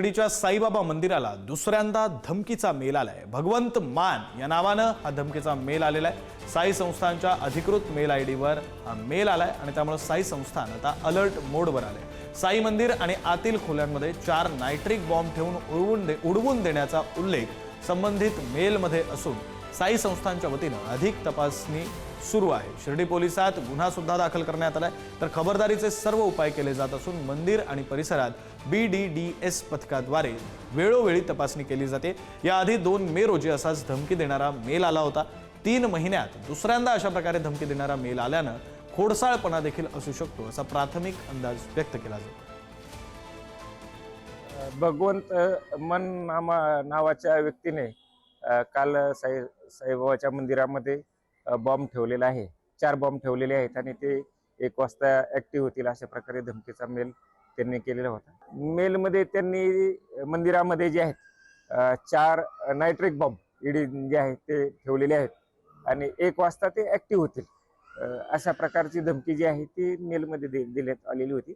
शिर्डीच्या साईबाबा मंदिराला दुसऱ्यांदा धमकीचा मेल आलाय. भगवंत मान या नावानं हा धमकीचा मेल आलेला आहे. साई संस्थानच्या अधिकृत मेल आय डीवर हा मेल आलाय आणि त्यामुळे साई संस्थान आता अलर्ट मोडवर आले साई मंदिर आणि आतील खोल्यांमध्ये चार नायट्रिक बॉम्ब ठेवून उडवून दे उडवून देण्याचा उल्लेख संबंधित मेलमध्ये असून साई संस्थानच्या वतीनं अधिक तपासणी सुरू आहे. शिर्डी पोलिसात गुन्हा सुद्धा दाखल करण्यात आलाय. तर खबरदारीचे सर्व उपाय केले जात असून मंदिर आणि परिसरात बी डी डी एस पथकाद्वारे वेळोवेळी तपासणी केली जाते. याआधी दोन मे रोजी असाच धमकी देणारा मेल आला होता. तीन महिन्यात दुसऱ्यांदा अशा प्रकारे धमकी देणारा मेल आल्यानं खोडसाळपणा देखील असू शकतो असा प्राथमिक अंदाज व्यक्त केला जातो. भगवंत मन नामा नावाच्या व्यक्तीने काल साई साईबाबाच्या मंदिरामध्ये बॉम्ब ठेवलेला आहे. चार बॉम्ब ठेवलेले आहेत आणि ते एक वाजता ऍक्टिव्ह होतील अशा प्रकारे धमकीचा मेल त्यांनी केलेला होता. मेलमध्ये त्यांनी मंदिरामध्ये जे आहेत चार नायट्रिक बॉम्ब इडी जे आहेत ते ठेवलेले आहेत आणि एक वाजता ते ऍक्टिव्ह होतील. अशा प्रकारची धमकी जी आहे ती मेलमध्ये दे- देण्यात आलेली होती.